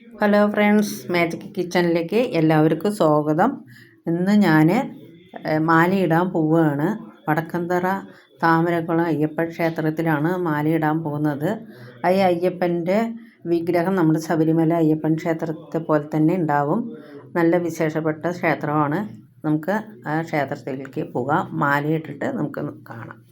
Hello friends magic കിച്ചണിലേക്ക് എല്ലാവർക്കും സ്വാഗതം. ഇന്ന് ഞാൻ മാലയിടാൻ പോവുകയാണ്. വടക്കന്തറ താമരക്കുളം അയ്യപ്പ ക്ഷേത്രത്തിലാണ് മാലയിടാൻ പോകുന്നത്. ഈ അയ്യപ്പന്റെ വിഗ്രഹം നമ്മുടെ ശബരിമല അയ്യപ്പൻ ക്ഷേത്രത്തെ പോലെ തന്നെ ഉണ്ടാവും. നല്ല വിശേഷപ്പെട്ട ക്ഷേത്രമാണ്. നമുക്ക് ആ ക്ഷേത്രത്തിലേക്ക് പോകാം. മാലയിട്ടിട്ട് നമുക്ക് കാണാം.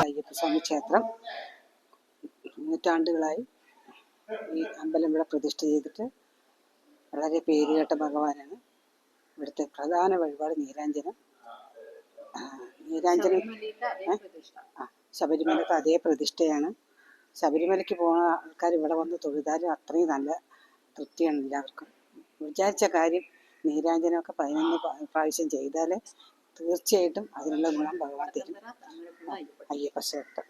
അയ്യപ്പസ്വാമി ക്ഷേത്രം നൂറ്റാണ്ടുകളായി ഈ അമ്പലം ഇവിടെ പ്രതിഷ്ഠ ചെയ്തിട്ട് വളരെ പേരുകേട്ട ഭഗവാനാണ്. ഇവിടുത്തെ പ്രധാന വഴിപാട് നീരാഞ്ജനം നീരാഞ്ജനം ശബരിമലക്ക് ശബരിമലത്തെ അതേ പ്രതിഷ്ഠയാണ്. ശബരിമലയ്ക്ക് പോകുന്ന ആൾക്കാർ ഇവിടെ വന്ന് തൊഴുതാലും അത്രയും നല്ല തൃപ്തിയാണ് എല്ലാവർക്കും. വിചാരിച്ച കാര്യം നീരാഞ്ജനമൊക്കെ പതിനൊന്ന് പ്രാ- പ്രാവശ്യം ചെയ്താൽ തീർച്ചയായിട്ടും അതിനുള്ള ഗുണം ഭഗവാൻ തരും. അയ്യപ്പ ക്ഷേത്രം